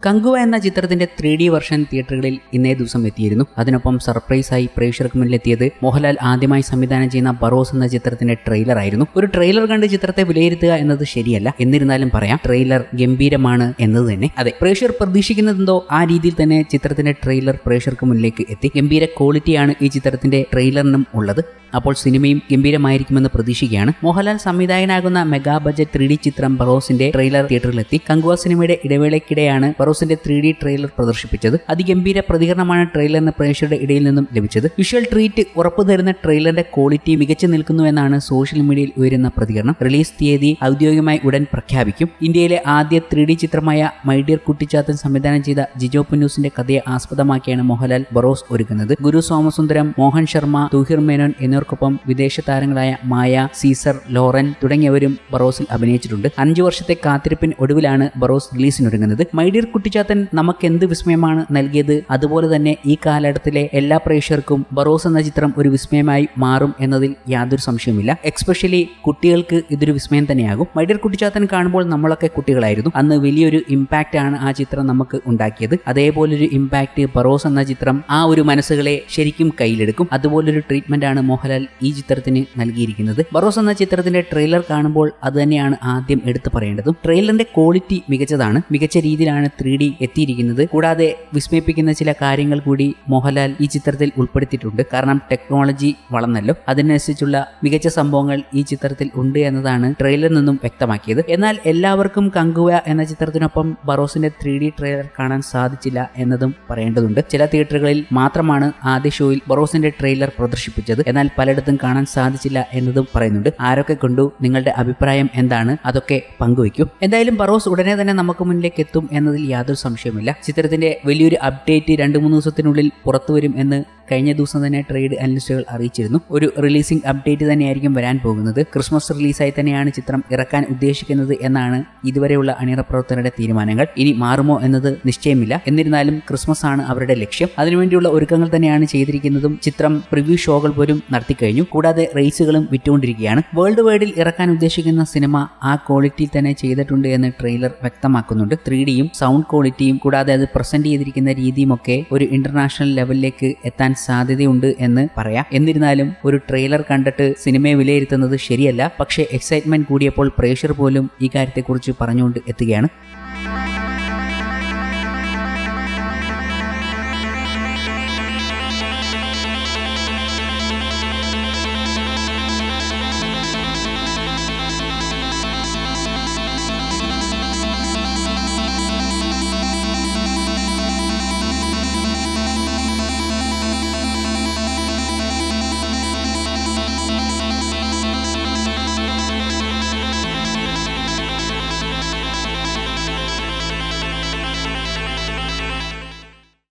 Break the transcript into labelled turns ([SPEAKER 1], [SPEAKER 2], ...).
[SPEAKER 1] കങ്കുവ എന്ന ചിത്രത്തിന്റെ three D version തിയേറ്ററുകളിൽ ഇന്നേ ദിവസം എത്തിയിരുന്നു. അതിനൊപ്പം സർപ്രൈസായി പ്രേക്ഷകർക്ക് മുന്നിലെത്തിയത് മോഹൻലാൽ ആദ്യമായി സംവിധാനം ചെയ്യുന്ന ബറോസ് എന്ന ചിത്രത്തിന്റെ ട്രെയിലർ ആയിരുന്നു. ഒരു ട്രെയിലർ കണ്ട് ചിത്രത്തെ വിലയിരുത്തുക എന്നത് ശരിയല്ല. എന്നിരുന്നാലും പറയാം ട്രെയിലർ ഗംഭീരമാണ് എന്നത് തന്നെ. അതെ പ്രേക്ഷകർ പ്രതീക്ഷിക്കുന്നതെന്തോ ആ രീതിയിൽ തന്നെ ചിത്രത്തിന്റെ ട്രെയിലർ പ്രേക്ഷകർക്ക് മുന്നിലേക്ക് എത്തി. ഗംഭീര ക്വാളിറ്റിയാണ് ഈ ചിത്രത്തിന്റെ ട്രെയിലറിനും ഉള്ളത്. അപ്പോൾ സിനിമയും ഗംഭീരമായിരിക്കുമെന്ന് പ്രതീക്ഷിക്കുകയാണ്. മോഹൻലാൽ സംവിധായകനാകുന്ന മെഗാ ബജറ്റ് ത്രീ ഡി ചിത്രം ബറോസിന്റെ ട്രെയിലർ തിയേറ്ററിലെത്തി. കങ്കുവ സിനിമയുടെ ഇടവേളയ്ക്കിടെയാണ് ബറോസിന്റെ ത്രീ ഡി ട്രെയിലർ പ്രദർശിപ്പിച്ചത്. അതിഗംഭീര പ്രതികരണമാണ് ട്രെയിലറിന് പ്രേക്ഷകരുടെ ഇടയിൽ നിന്നും ലഭിച്ചത്. വിഷ്വൽ ട്രീറ്റ് ഉറപ്പു തരുന്ന ട്രെയിലറിന്റെ ക്വാളിറ്റി മികച്ചു നിൽക്കുന്നുവെന്നാണ് സോഷ്യൽ മീഡിയയിൽ ഉയരുന്ന പ്രതികരണം. റിലീസ് തീയതി ഔദ്യോഗികമായി ഉടൻ പ്രഖ്യാപിക്കും. ഇന്ത്യയിലെ ആദ്യ ത്രീ ഡി ചിത്രമായ മൈഡിയർ കുട്ടിച്ചാത്തൻ സംവിധാനം ചെയ്ത ജിജോ പുന്നൂസിന്റെ കഥയെ ആസ്പദമാക്കിയാണ് മോഹൻലാൽ ബറോസ് ഒരുക്കുന്നത്. ഗുരു സോമസുന്ദരം മോഹൻ ശർമ്മ തുഹിർ മേനോൻ എന്നിവർക്കൊപ്പം വിദേശ താരങ്ങളായ മായ സീസർ ലോറൻ തുടങ്ങിയവരും ബറോസിൽ അഭിനയിച്ചിട്ടുണ്ട്. അഞ്ചു വർഷത്തെ കാത്തിരിപ്പിൻ ഒടുവിലാണ് ബറോസ് റിലീസിനൊരുങ്ങുന്നത്. മൈഡിയർ കുട്ടിച്ചാത്തൻ നമുക്ക് എന്ത് വിസ്മയമാണ് നൽകിയത്? അതുപോലെ തന്നെ ഈ കാലഘട്ടത്തിലെ എല്ലാ പ്രേക്ഷകർക്കും ബറോസ് എന്ന ചിത്രം ഒരു വിസ്മയമായി മാറും എന്നതിൽ യാതൊരു സംശയവുമില്ല. എക്സ്പെഷ്യലി കുട്ടികൾക്ക് ഇതൊരു വിസ്മയം തന്നെയാകും. മൈഡിയർ കുട്ടിച്ചാത്തൻ കാണുമ്പോൾ നമ്മളൊക്കെ കുട്ടികളായിരുന്നു. അന്ന് വലിയൊരു ഇമ്പാക്റ്റ് ആണ് ആ ചിത്രം നമുക്ക് ഉണ്ടാക്കിയത്. അതേപോലൊരു ഇമ്പാക്റ്റ് ബറോസ് എന്ന ചിത്രം ആ ഒരു മനസ്സുകളെ ശരിക്കും കയ്യിലെടുക്കും. അതുപോലൊരു ട്രീറ്റ്മെന്റ് ആണ് മോഹൻലാൽ ഈ ചിത്രത്തിന് നൽകിയിരിക്കുന്നത്. ബറോസ് എന്ന ചിത്രത്തിന്റെ ട്രെയിലർ കാണുമ്പോൾ അത് തന്നെയാണ് ആദ്യം എടുത്തു പറയേണ്ടതും. ട്രെയിലറിന്റെ ക്വാളിറ്റി മികച്ചതാണ്. മികച്ച രീതിയിലാണ് ത്രീ ഡി എത്തിയിരിക്കുന്നത്. കൂടാതെ വിസ്മയിപ്പിക്കുന്ന ചില കാര്യങ്ങൾ കൂടി മോഹൻലാൽ ഈ ചിത്രത്തിൽ ഉൾപ്പെടുത്തിയിട്ടുണ്ട്. കാരണം ടെക്നോളജി വളർന്നല്ലോ. അതിനനുസരിച്ചുള്ള മികച്ച സംഭവങ്ങൾ ഈ ചിത്രത്തിൽ ഉണ്ട് എന്നതാണ് ട്രെയിലറിൽ നിന്നും വ്യക്തമാക്കിയത്. എന്നാൽ എല്ലാവർക്കും കങ്കുവ എന്ന ചിത്രത്തിനൊപ്പം ബറോസിന്റെ ത്രീ ഡി ട്രെയിലർ കാണാൻ സാധിച്ചില്ല എന്നതും പറയേണ്ടതുണ്ട്. ചില തിയേറ്ററുകളിൽ മാത്രമാണ് ആദ്യ ഷോയിൽ ബറോസിന്റെ ട്രെയിലർ പ്രദർശിപ്പിച്ചത്. എന്നാൽ പലയിടത്തും കാണാൻ സാധിച്ചില്ല എന്നതും പറയുന്നുണ്ട്. ആരൊക്കെ കണ്ടു? നിങ്ങളുടെ അഭിപ്രായം എന്താണ്? അതൊക്കെ പങ്കുവയ്ക്കും. എന്തായാലും ബറോസ് ഉടനെ തന്നെ നമുക്ക് മുന്നിലേക്ക് എത്തും എന്നതിൽ യാതൊരു സംശയവുമില്ല. ചിത്രത്തിന്റെ വലിയൊരു അപ്ഡേറ്റ് രണ്ട് മൂന്ന് ദിവസത്തിനുള്ളിൽ പുറത്തു വരും എന്ന് കഴിഞ്ഞ ദിവസം തന്നെ ട്രേഡ് അനലിസ്റ്റുകൾ അറിയിച്ചിരുന്നു. ഒരു റിലീസിംഗ് അപ്ഡേറ്റ് തന്നെയായിരിക്കും വരാൻ പോകുന്നത്. ക്രിസ്മസ് റിലീസായി തന്നെയാണ് ചിത്രം ഇറക്കാൻ ഉദ്ദേശിക്കുന്നത് എന്നാണ് ഇതുവരെയുള്ള അണിയറ പ്രവർത്തകരുടെ തീരുമാനങ്ങൾ. ഇനി മാറുമോ എന്നത് നിശ്ചയമില്ല. എന്നിരുന്നാലും ക്രിസ്മസ് ആണ് അവരുടെ ലക്ഷ്യം. അതിനുവേണ്ടിയുള്ള ഒരുക്കങ്ങൾ തന്നെയാണ് ചെയ്തിരിക്കുന്നതും ചിത്രം പ്രിവ്യൂ ഷോകൾ പോലും നടത്തിക്കഴിഞ്ഞു. കൂടാതെ റേസുകളും വിറ്റുകൊണ്ടിരിക്കുകയാണ്. വേൾഡ് വൈഡിൽ ഇറക്കാൻ ഉദ്ദേശിക്കുന്ന സിനിമ ആ ക്വാളിറ്റിയിൽ തന്നെ ചെയ്തിട്ടുണ്ട് എന്ന് ട്രെയിലർ വ്യക്തമാക്കുന്നുണ്ട്. ത്രീ ഡിയും സൗണ്ട് ക്വാളിറ്റിയും കൂടാതെ അത് പ്രസന്റ് ചെയ്തിരിക്കുന്ന രീതിയും ഒക്കെ ഒരു ഇന്റർനാഷണൽ ലെവലിലേക്ക് എത്താൻ സാധ്യതയുണ്ട് എന്ന് പറയാം. എന്നിരുന്നാലും ഒരു ട്രെയിലർ കണ്ടിട്ട് സിനിമയെ വിലയിരുത്തുന്നത് ശരിയല്ല. പക്ഷേ എക്സൈറ്റ്മെന്റ് കൂടിയപ്പോൾ പ്രേക്ഷർ പോലും ഈ കാര്യത്തെക്കുറിച്ച് പറഞ്ഞുകൊണ്ട് എത്തുകയാണ്.